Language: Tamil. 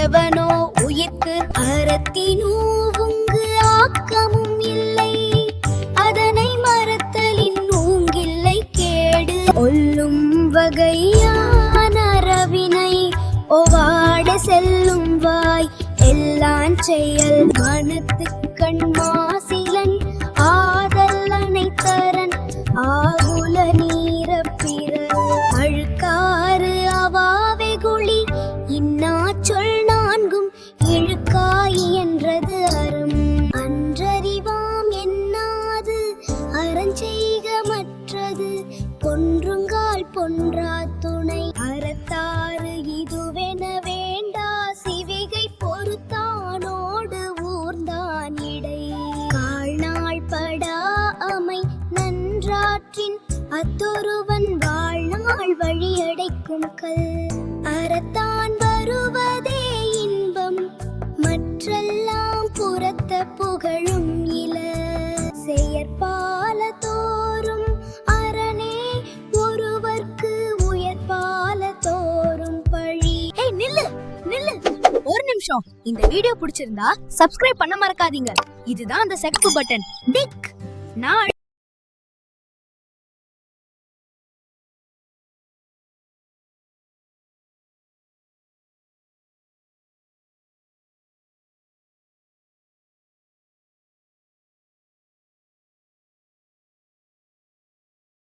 எவனோ உயிர்க்கு அறத்தினூவுங்கு ஆக்கமும் இல்லை. அதனை மறத்தலின் நூங்கில்லை கேடு ஒல்லும் வகையான ரவினை ஒவாட செல்லும் வாய் எல்லாம் செயல் மனத்துக்கண் மாசி செய்க மற்றது கொன்றுங்கால் பொன்றா துணை. அறத்தாறு இதுவென வேண்டா. சிவிகை பொறுத்தானோடு ஊர்ந்தான் இடை. கால்நாள் படா அமை நன்றாற்றின். அத்தொருவன் வாழ்நாள் வழியடைக்கும் கல். அறத்தான் வருவதே இன்பம். மற்றெல்லாம் புறத்த புகழும் இல. செயற்பா ஒரு இந்த வீடியோ பிடிச்சிருந்தா சப்ஸ்கிரைப் பண்ண மறக்காதீங்க. இதுதான் அந்த செகப்பு பட்டன் டிக் நான்